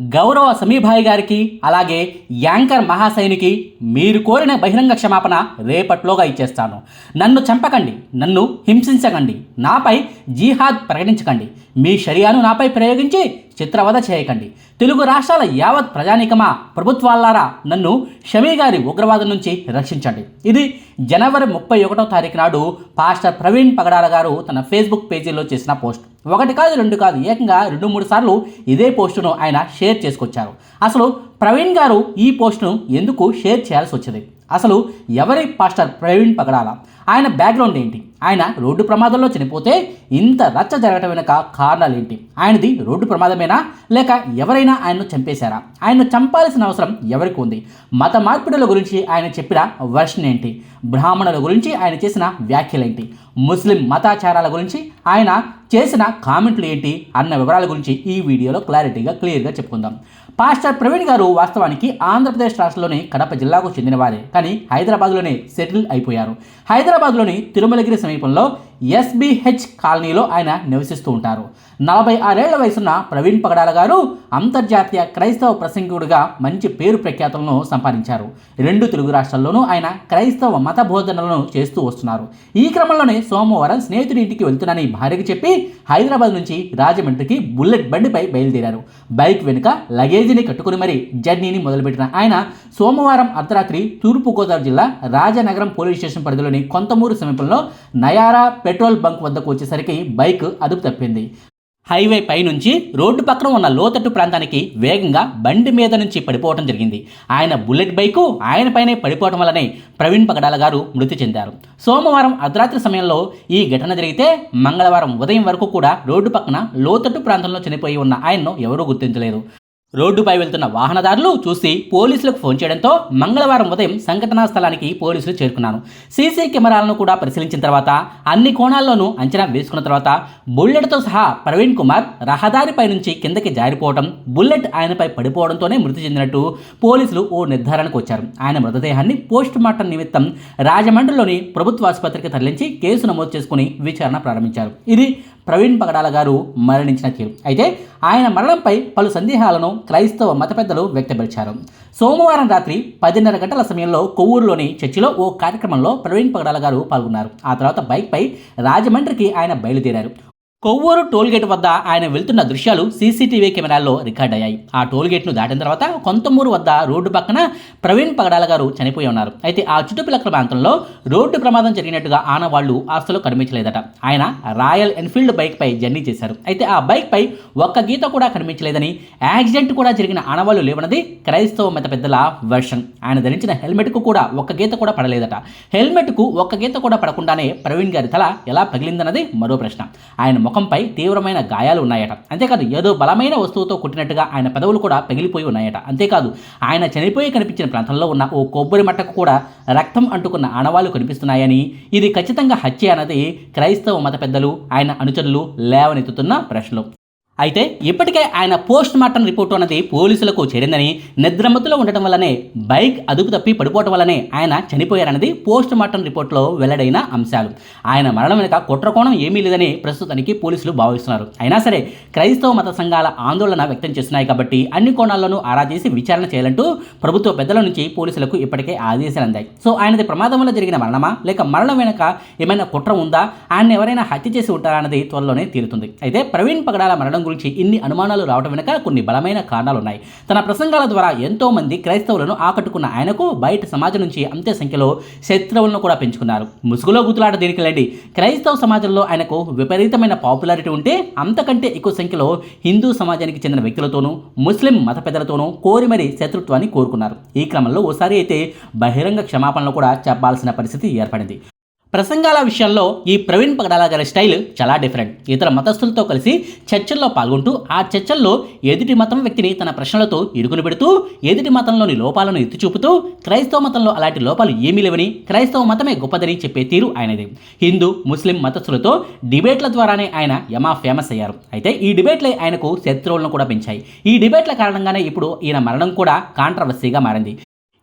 గౌరవ సమీభాయ్ గారికి అలాగే యాంకర్ మహాశైనికి మీరు కోరిన బహిరంగ క్షమాపణ రేపట్లోగా ఇచ్చేస్తాను. నన్ను చంపకండి నన్ను హింసించకండి నాపై జీహాద్ ప్రకటించకండి. మీ శరీరాను నాపై ప్రయోగించి చిత్రవద చేయకండి. తెలుగు రాష్ట్రాల యావత్ ప్రజానీకమా ప్రభుత్వాలారా నన్ను షమీ గారి ఉగ్రవాదం నుంచి రక్షించండి. ఇది జనవరి ముప్పై ఒకటో తారీఖు నాడు పాస్టర్ ప్రవీణ్ పగడాల గారు తన ఫేస్బుక్ పేజీలో చేసిన పోస్ట్. ఒకటి కాదు రెండు కాదు ఏకంగా రెండు మూడు సార్లు ఇదే పోస్టును ఆయన షేర్ చేసుకొచ్చారు. అసలు ప్రవీణ్ గారు ఈ పోస్టును ఎందుకు షేర్ చేయాల్సి వచ్చింది? అసలు ఎవరి పాస్టర్ ప్రవీణ్ పగడాల? ఆయన బ్యాక్గ్రౌండ్ ఏంటి? ఆయన రోడ్డు ప్రమాదంలో చనిపోతే ఇంత రచ్చ జరగటం వెనుక కారణాలు ఏంటి ఆయనది రోడ్డు ప్రమాదమేనా? లేక ఎవరైనా ఆయన్ను చంపేశారా? ఆయన్ను చంపాల్సిన అవసరం ఎవరికి ఉంది? మత మార్పిడుల గురించి ఆయన చెప్పిన వర్షన్ ఏంటి బ్రాహ్మణుల గురించి ఆయన చేసిన వ్యాఖ్యలేంటి? ముస్లిం మతాచారాల గురించి ఆయన చేసిన కామెంట్లు ఏంటి అన్న వివరాల గురించి ఈ వీడియోలో క్లారిటీగా క్లియర్గా చెప్పుకుందాం. పాస్టర్ ప్రవీణ్ గారు వాస్తవానికి ఆంధ్రప్రదేశ్ రాష్ట్రంలోని కడప జిల్లాకు చెందినవారే కానీ హైదరాబాద్లోనే సెటిల్ అయిపోయారు. హైదరాబాద్లోని తిరుమలగిరి సమీపంలో ఎస్బిహెచ్ కాలనీలో ఆయన నివసిస్తూ ఉంటారు. నలభై ఆరేళ్ళ వయసున్న ప్రవీణ్ పగడాల గారు అంతర్జాతీయ క్రైస్తవ ప్రసంగికుడిగా మంచి పేరు ప్రఖ్యాతులను సంపాదించారు. రెండు తెలుగు రాష్ట్రాల్లోనూ ఆయన క్రైస్తవ మత బోధనలను చేస్తూ వస్తున్నారు. ఈ క్రమంలోనే సోమవారం స్నేహితుడి ఇంటికి వెళ్తున్నానని భార్యకు చెప్పి హైదరాబాద్ నుంచి రాజమండ్రికి బుల్లెట్ బండిపై బయలుదేరారు. బైక్ వెనుక లగేజీని కట్టుకుని మరీ జర్నీని మొదలుపెట్టిన ఆయన సోమవారం అర్ధరాత్రి తూర్పుగోదావరి జిల్లా రాజనగరం పోలీస్ స్టేషన్ పరిధిలోని కొంతమూరు సమీపంలో నయారా పెట్రోల్ బంక్ వద్దకు వచ్చేసరికి బైక్ అదుపు తప్పింది. హైవే పై నుంచి రోడ్డు పక్కన ఉన్న లోతట్టు ప్రాంతానికి వేగంగా బండి మీద నుంచి పడిపోవడం జరిగింది. ఆయన బుల్లెట్ బైకు ఆయన పైనే పడిపోవడం వల్లనే ప్రవీణ్ పగడాల గారు మృతి చెందారు. సోమవారం అర్ధరాత్రి సమయంలో ఈ ఘటన జరిగితే మంగళవారం ఉదయం వరకు కూడా రోడ్డు పక్కన లోతట్టు ప్రాంతంలో చనిపోయి ఉన్న ఆయన్ను ఎవరూ గుర్తించలేదు. రోడ్డుపై వెళ్తున్న వాహనదారులు చూసి పోలీసులకు ఫోన్ చేయడంతో మంగళవారం ఉదయం సంఘటనా స్థలానికి పోలీసులు చేరుకున్నారు. సీసీ కెమెరాలను కూడా పరిశీలించిన తర్వాత అన్ని కోణాల్లోనూ అంచనా వేసుకున్న తర్వాత బుల్లెట్తో సహా ప్రవీణ్ కుమార్ రహదారిపై నుంచి కిందకి జారిపోవడం బుల్లెట్ ఆయనపై పడిపోవడంతోనే మృతి చెందినట్టు పోలీసులు ఓ నిర్ధారణకు వచ్చారు. ఆయన మృతదేహాన్ని పోస్ట్ మార్టం నిమిత్తం రాజమండ్రిలోని ప్రభుత్వ ఆసుపత్రికి తరలించి కేసు నమోదు చేసుకుని విచారణ ప్రారంభించారు. ఇది ప్రవీణ్ పగడాల గారు మరణించిన తీరు. అయితే ఆయన మరణంపై పలు సందేహాలను క్రైస్తవ మత పెద్దలు వ్యక్తపరిచారు. సోమవారం రాత్రి పదిన్నర గంటల సమయంలో కొవ్వూరులోని చర్చిలో ఓ కార్యక్రమంలో ప్రవీణ్ పగడాల గారు పాల్గొన్నారు. ఆ తర్వాత బైక్పై రాజమండ్రికి ఆయన బయలుదేరారు. కొవ్వూరు టోల్గేట్ వద్ద ఆయన వెళ్తున్న దృశ్యాలు సీసీటీవీ కెమెరాల్లో రికార్డ్ అయ్యాయి. ఆ టోల్గేట్ను దాటిన తర్వాత కొంతమూరు వద్ద రోడ్డు పక్కన ప్రవీణ్ పగడాల గారు చనిపోయి ఉన్నారు. అయితే ఆ చుట్టుపక్కల ప్రాంతంలో రోడ్డు ప్రమాదం జరిగినట్టుగా ఆనవాళ్ళు ఆస్తులు కనిపించలేదట. ఆయన రాయల్ ఎన్ఫీల్డ్ బైక్పై జర్నీ చేశారు. అయితే ఆ బైక్పై ఒక్క గీత కూడా కనిపించలేదని యాక్సిడెంట్ కూడా జరిగిన ఆనవాళ్ళు లేవన్నది క్రైస్తవ మత పెద్దల వెర్షన్ ఆయన ధరించిన హెల్మెట్కు కూడా ఒక్క గీత కూడా పడలేదట. హెల్మెట్కు ఒక్క గీత కూడా పడకుండానే ప్రవీణ్ గారి తల ఎలా పగిలిందన్నది మరో ప్రశ్న. ఆయన ముఖంపై తీవ్రమైన గాయాలు ఉన్నాయట. అంతేకాదు ఏదో బలమైన వస్తువుతో కొట్టినట్టుగా ఆయన పెదవులు కూడా పగిలిపోయి ఉన్నాయట. అంతేకాదు ఆయన చనిపోయి కనిపించిన ప్రాంతంలో ఉన్న ఓ కొబ్బరి మట్టకు కూడా రక్తం అంటుకున్న ఆనవాళ్ళు కనిపిస్తున్నాయని ఇది ఖచ్చితంగా హత్య అన్నది క్రైస్తవ మత పెద్దలు ఆయన అనుచరులు లేవనెత్తుతున్న ప్రశ్నలు. అయితే ఇప్పటికే ఆయన పోస్ట్ మార్టం రిపోర్టు అన్నది పోలీసులకు చేరిందని నిద్రమత్తులో ఉండటం వల్లనే బైక్ అదుపు తప్పి పడిపోవటం వల్లనే ఆయన చనిపోయారన్నది పోస్ట్ మార్టం రిపోర్టులో వెల్లడైన అంశాలు. ఆయన మరణం వెనుక కుట్రకోణం ఏమీ లేదని ప్రస్తుతానికి పోలీసులు భావిస్తున్నారు. అయినా సరే క్రైస్తవ మత సంఘాల ఆందోళన వ్యక్తం చేస్తున్నాయి కాబట్టి అన్ని కోణాల్లోనూ ఆరా చేసి విచారణ చేయాలంటూ ప్రభుత్వ పెద్దల నుంచి పోలీసులకు ఇప్పటికే ఆదేశాలు అందాయి. సో ఆయనది ప్రమాదం వల్ల జరిగిన మరణమా? లేక మరణం వెనుక ఏమైనా కుట్ర ఉందా? ఆయన ఎవరైనా హత్య చేసి ఉంటారా అన్నది త్వరలోనే తీరుతుంది. అయితే ప్రవీణ్ పగడాల మరణం గురించి ఇన్ని అనుమానాలు రావడం వెనుక కొన్ని బలమైన కారణాలు ఉన్నాయి తన ప్రసంగాల ద్వారా ఎంతో మంది క్రైస్తవులను ఆకట్టుకున్న ఆయనకు బయట సమాజం నుంచి అంతే సంఖ్యలో శత్రువులను కూడా పెంచుకున్నారు. ముసుగులో గుతులాట దీనికి లేండి క్రైస్తవ సమాజంలో ఆయనకు విపరీతమైన పాపులారిటీ ఉంటే అంతకంటే ఎక్కువ సంఖ్యలో హిందూ సమాజానికి చెందిన వ్యక్తులతోనూ ముస్లిం మత పెద్దలతోనూ కోరి మరీ శత్రుత్వాన్ని కోరుకున్నారు. ఈ క్రమంలో ఓసారి అయితే బహిరంగ క్షమాపణలు కూడా చెప్పాల్సిన పరిస్థితి ఏర్పడింది. ప్రసంగాల విషయంలో ఈ ప్రవీణ్ పగడాల గారి స్టైల్ చాలా డిఫరెంట్. ఇతర మతస్థులతో కలిసి చర్చల్లో పాల్గొంటూ ఆ చర్చల్లో ఎదుటి మతం వ్యక్తిని తన ప్రశ్నలతో ఇరుకుని పెడుతూ ఎదుటి మతంలోని లోపాలను ఎత్తి చూపుతూ క్రైస్తవ మతంలో అలాంటి లోపాలు ఏమీ లేవని క్రైస్తవ మతమే గొప్పదని చెప్పే తీరు ఆయనది. హిందూ ముస్లిం మతస్థులతో డిబేట్ల ద్వారానే ఆయన యమా ఫేమస్ అయ్యారు. అయితే ఈ డిబేట్లే ఆయనకు శత్రువులను కూడా పెంచాయి. ఈ డిబేట్ల కారణంగానే ఇప్పుడు ఈయన మరణం కూడా కాంట్రవర్సీగా మారింది.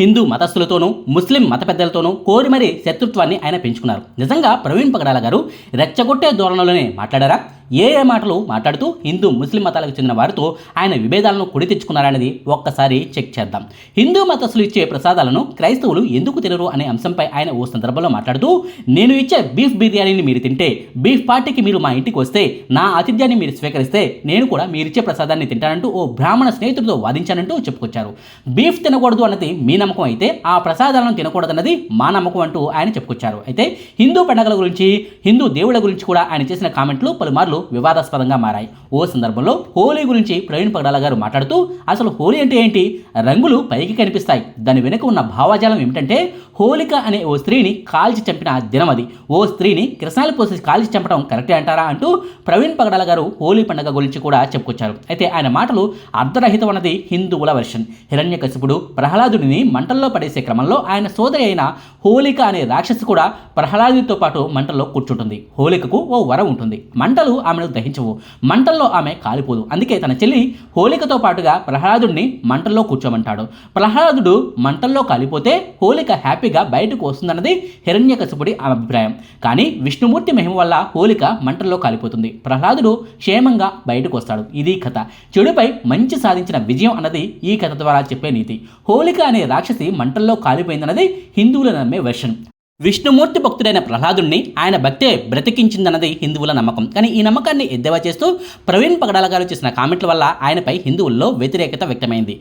హిందూ మతస్థులతోనూ ముస్లిం మత పెద్దలతోనూ కోరి మరీ శత్రుత్వాన్ని ఆయన పెంచుకున్నారు. నిజంగా ప్రవీణ్ పగడాల గారు రెచ్చగొట్టే ధోరణిలోనే మాట్లాడారా? ఏ ఏ మాటలు మాట్లాడుతూ హిందూ ముస్లిం మతాలకు చెందిన వారితో ఆయన విభేదాలను కొడి తెచ్చుకున్నారనేది ఒక్కసారి చెక్ చేద్దాం. హిందూ మతస్థులు ఇచ్చే ప్రసాదాలను క్రైస్తవులు ఎందుకు తినరు అనే అంశంపై ఆయన ఓ సందర్భంలో మాట్లాడుతూ నేను ఇచ్చే బీఫ్ బిర్యానీని మీరు తింటే బీఫ్ పార్టీకి మీరు మా ఇంటికి వస్తే నా ఆతిథ్యాన్ని మీరు స్వీకరిస్తే నేను కూడా మీరిచ్చే ప్రసాదాన్ని తింటానంటూ ఓ బ్రాహ్మణ స్నేహితుడితో వాదించానంటూ చెప్పుకొచ్చారు. బీఫ్ తినకూడదు అన్నది మీ నమ్మకం అయితే ఆ ప్రసాదాలను తినకూడదన్నది మా నమ్మకం అంటూ ఆయన చెప్పుకొచ్చారు. అయితే హిందూ పండుగల గురించి హిందూ దేవుళ్ళ గురించి కూడా ఆయన చేసిన కామెంట్లు పలుమార్లు వివాదాస్పదంగా మారాయి. ఓ సందర్భంలో హోలీ గురించి ప్రవీణ్ పగడాల గారు మాట్లాడుతూ అసలు హోలీ అంటే ఏంటి? రంగులు పైకి కనిపిస్తాయి. దాని వెనుక ఉన్న భావజాలం ఏమిటంటే హోలిక అనే ఓ స్త్రీని కాల్చి చంపిన దినం అది. ఓ స్త్రీని కృష్ణాలు పోసి కాల్చి చంపడం కరెక్టే అంటారా? అంటూ ప్రవీణ్ పగడాల గారు హోలీ పండుగ గురించి కూడా చెప్పుకొచ్చారు. అయితే ఆయన మాటలు అర్ధరహితం అన్నది హిందువుల వెర్షన్. హిరణ్యకశిపుడు ప్రహ్లాదుడిని మంటల్లో పడేసే క్రమంలో ఆయన సోదరి అయిన హోలిక అనే రాక్షసి కూడా ప్రహ్లాదుడితో పాటు మంటల్లో కూర్చుంటుంది. హోలికకు ఓ వరం ఉంటుంది. మంటలు ఆమెను దహించవు. మంటల్లో ఆమె కాలిపోదు. అందుకే తన చెల్లి హోలికతో పాటుగా ప్రహ్లాదుడిని మంటల్లో కూర్చోమంటాడు. ప్రహ్లాదుడు మంటల్లో కాలిపోతే హోలిక హ్యాపీగా బయటకు వస్తుందన్నది హిరణ్యకశిపుడి అభిప్రాయం. కానీ విష్ణుమూర్తి మహిమ వల్ల హోలిక మంటల్లో కాలిపోతుంది. ప్రహ్లాదుడు క్షేమంగా బయటకు వస్తాడు. ఇది కథ. చెడుపై మంచి సాధించిన విజయం అన్నది ఈ కథ ద్వారా చెప్పే నీతి. హోలిక అనే రాక్షసి మంటల్లో కాలిపోయిందన్నది హిందువులు నమ్మే వెర్షన్. విష్ణుమూర్తి భక్తుడైన ప్రహ్లాదుణ్ణి ఆయన భక్తే బ్రతికించిందన్నది హిందువుల నమ్మకం. కానీ ఈ నమ్మకాన్ని ఎద్దేవా చేస్తూ ప్రవీణ్ పగడాల గారు చేసిన కామెంట్ల వల్ల ఆయనపై హిందువుల్లో వ్యతిరేకత వ్యక్తమైంది.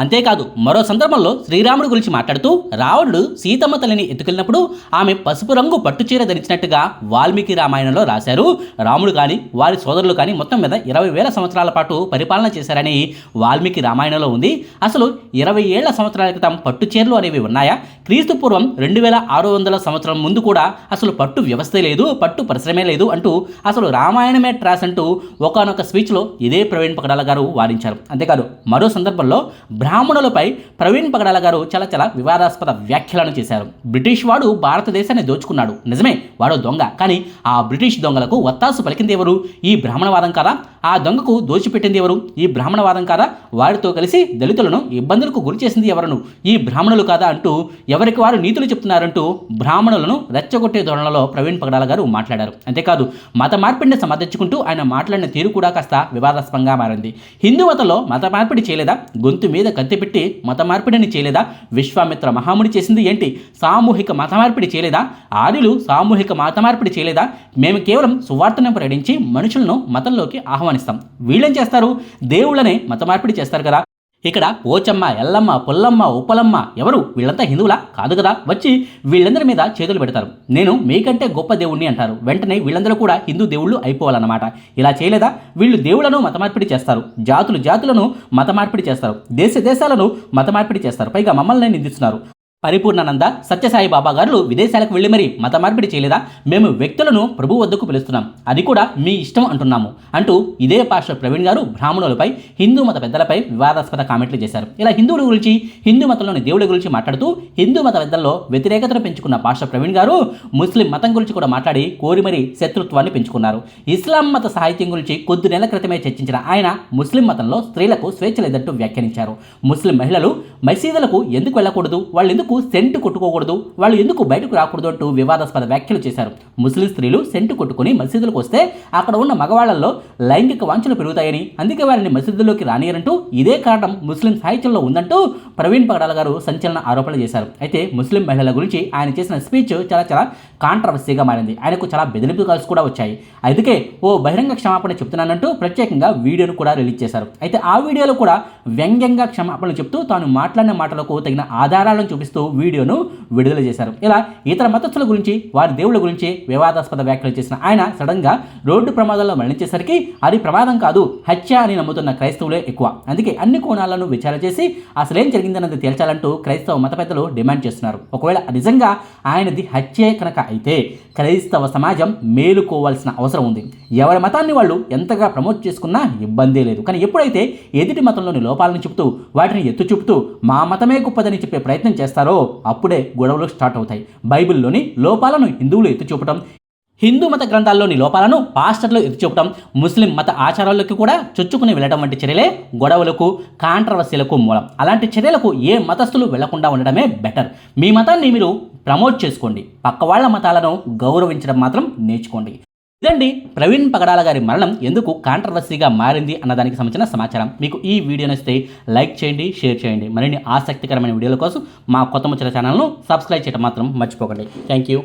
అంతేకాదు మరో సందర్భంలో శ్రీరాముడి గురించి మాట్లాడుతూ రావణుడు సీతమ్మ తల్లిని ఎత్తుకెళ్ళినప్పుడు ఆమె పసుపు రంగు పట్టుచీర ధరించినట్టుగా వాల్మీకి రామాయణంలో రాశారు. రాముడు కానీ వారి సోదరులు కానీ మొత్తం మీద ఇరవై వేల సంవత్సరాల పాటు పరిపాలన చేశారని వాల్మీకి రామాయణంలో ఉంది. అసలు ఇరవై ఏళ్ళ సంవత్సరాల క్రితం పట్టుచీరలు అనేవి ఉన్నాయా? క్రీస్తు పూర్వం రెండు వేల ఆరు వందల సంవత్సరం ముందు కూడా అసలు పట్టు వ్యవస్థే లేదు పట్టు పరిశ్రమే లేదు అంటూ అసలు రామాయణమే ట్రాస్ అంటూ ఒకనొక స్పీచ్లో ఇదే ప్రవీణ్ పగడాల గారు వారించారు అంతేకాదు మరో సందర్భంలో బ్రాహ్మణులపై ప్రవీణ్ పగడాల గారు చాలా చాలా వివాదాస్పద వ్యాఖ్యలను చేశారు. బ్రిటిష్ వాడు భారతదేశాన్ని దోచుకున్నాడు. నిజమే వాడు దొంగ. కానీ ఆ బ్రిటిష్ దొంగలకు వత్తాసు పలికింది ఎవరు? ఈ బ్రాహ్మణవాదం కాదా? ఆ దొంగకు దోచిపెట్టింది ఎవరు? ఈ బ్రాహ్మణవాదం కాదా? వారితో కలిసి దళితులను ఇబ్బందులకు గురి చేసింది ఎవరను? ఈ బ్రాహ్మణులు కాదా అంటూ ఎవరికి వారు నీతులు చెప్తున్నారంటూ బ్రాహ్మణులను రెచ్చగొట్టే ధోరణిలో ప్రవీణ్ పగడాల గారు మాట్లాడారు. అంతేకాదు మత మార్పిడిని సమర్థించుకుంటూ ఆయన మాట్లాడిన తీరు కూడా కాస్త వివాదాస్పదంగా మారింది. హిందూ మతంలో మత మార్పిడి చేయలేదా? గొంతు మీద కత్తి పెట్టి మత మార్పిడిని చేయలేదా? విశ్వామిత్ర మహాముడి చేసింది ఏంటి? సామూహిక మత మార్పిడి చేయలేదా? ఆర్యులు సామూహిక మత మార్పిడి చేయలేదా? మేము కేవలం సువార్తను ప్రకటించి మనుషులను మతంలోకి ఆహ్వానిస్తాం. వీళ్ళేం చేస్తారు? దేవుళ్ళనే మత మార్పిడి చేస్తారు కదా. ఇక్కడ పోచమ్మ ఎల్లమ్మ పుల్లమ్మ ఉప్పలమ్మ ఎవరు? వీళ్ళంతా హిందువులా? కాదు కదా. వచ్చి వీళ్ళందరి మీద చేతులు పెడతారు. నేను మీకంటే గొప్ప దేవుణ్ణి అంటారు. వెంటనే వీళ్ళందరూ కూడా హిందూ దేవుళ్ళు అయిపోవాలన్నమాట. ఇలా చేయలేదా? వీళ్ళు దేవుళ్ళను మతమార్పిడి చేస్తారు. జాతులు జాతులను మతమార్పిడి చేస్తారు. దేశ దేశాలను మతమార్పిడి చేస్తారు. పైగా మమ్మల్ని నిందిస్తున్నారు. పరిపూర్ణానంద సత్యసాయి బాబా గారు విదేశాలకు వెళ్ళి మరి మత మార్పిడి చేయలేదా? మేము వ్యక్తులను ప్రభు వద్దకు పిలుస్తున్నాం. అది కూడా మీ ఇష్టం అంటున్నాము అంటూ ఇదే పాస్టర్ ప్రవీణ్ గారు బ్రాహ్మణులపై హిందూ మత పెద్దలపై వివాదాస్పద కామెంట్లు చేశారు. ఇలా హిందువుల గురించి హిందూ మతంలోని దేవుడి గురించి మాట్లాడుతూ హిందూ మత పెద్దల్లో వ్యతిరేకతను పెంచుకున్న పాస్టర్ ప్రవీణ్ గారు ముస్లిం మతం గురించి కూడా మాట్లాడి కోరి మరీ శత్రుత్వాన్ని పెంచుకున్నారు. ఇస్లాం మత సాహిత్యం గురించి కొద్ది నెలల క్రితమే చర్చించిన ఆయన ముస్లిం మతంలో స్త్రీలకు స్వేచ్ఛ లేదంటూ వ్యాఖ్యానించారు. ముస్లిం మహిళలు మసీదులకు ఎందుకు వెళ్ళకూడదు? వాళ్ళు ఎందుకు సెంటు కొట్టుకోకూడదు? వాళ్ళు ఎందుకు బయటకు రాకూడదు అంటూ వివాదాస్పద వ్యాఖ్యలు చేశారు. ముస్లిం స్త్రీలు సెంటు కొట్టుకుని మసీదులకు వస్తే అక్కడ ఉన్న మగవాళ్ళలో లైంగిక వాంఛలు పెరుగుతాయని అందుకే వారిని మసీదుల్లోకి రానియరంటూ ఇదే కారణం ముస్లిం సాహిత్యంలో ఉందంటూ ప్రవీణ్ పగడాల గారు సంచలన ఆరోపణలు చేశారు. అయితే ముస్లిం మహిళల గురించి ఆయన చేసిన స్పీచ్ చాలా చాలా కాంట్రవర్సీగా మారింది. ఆయనకు చాలా బెదిరింపు కాల్స్ కూడా వచ్చాయి. అందుకే ఓ బహిరంగ క్షమాపణ చెప్తున్నానంటూ ప్రత్యేకంగా వీడియోను కూడా రిలీజ్ చేశారు. అయితే ఆ వీడియోలో కూడా వ్యంగ్యంగా క్షమాపణలు చెప్తూ తాను మాట్లాడిన మాటలకు తగిన ఆధారాలను చూపిస్తూ వీడియోను విడుదల చేశారు. ఇలా ఇతర మతస్థుల గురించి వారి దేవుళ్ళ గురించి వివాదాస్పద వ్యాఖ్యలు చేసిన ఆయన సడన్గా రోడ్డు ప్రమాదంలో మరణించేసరికి అది ప్రమాదం కాదు హత్య అని నమ్ముతున్న క్రైస్తవులే ఎక్కువ. అందుకే అన్ని కోణాలను విచారణ చేసి అసలేం జరిగిందన్నది తేల్చాలంటూ క్రైస్తవ మత పెద్దలు డిమాండ్ చేస్తున్నారు. ఒకవేళ నిజంగా ఆయనది హత్యే కనుక అయితే క్రైస్తవ సమాజం మేలుకోవాల్సిన అవసరం ఉంది. ఎవరి మతాన్ని వాళ్ళు ఎంతగా ప్రమోట్ చేసుకున్నా ఇబ్బందే లేదు. కానీ ఎప్పుడైతే ఎదుటి మతంలోని లోపాలను చెబుతూ వాటిని ఎత్తు చూపుతూ మా మతమే గొప్పదని చెప్పే ప్రయత్నం చేస్తారో అప్పుడే గొడవలు స్టార్ట్ అవుతాయి. బైబిల్లోని లోపాలను హిందువులు ఎత్తి చూపటం హిందూ మత గ్రంథాల్లోని లోపాలను పాస్టర్లు ఎత్తి చూపటం ముస్లిం మత ఆచారాలకు కూడా చొచ్చుకుని వెళ్ళడం వంటి చర్యలే గొడవలకు కాంట్రవర్సీలకు మూలం. అలాంటి చర్యలకు ఏ మతస్థులు వెళ్ళకుండా ఉండడమే బెటర్. మీ మతాన్ని మీరు ప్రమోట్ చేసుకోండి. పక్క వాళ్ళ మతాలను గౌరవించడం మాత్రం నేర్చుకోండి. ఇదండి ప్రవీణ్ పగడాల గారి మరణం. ఎందుకు కాంట్రవర్సీగా మారింది అన్నదానికి సంబంధించిన సమాచారం. మీకు ఈ వీడియో నచ్చితే లైక్ చేయండి షేర్ చేయండి. మరిన్ని ఆసక్తికరమైన వీడియోల కోసం మా కొత్త ముచ్చల ఛానల్ను సబ్స్క్రైబ్ చేయడం మాత్రం మర్చిపోకండి. Thank you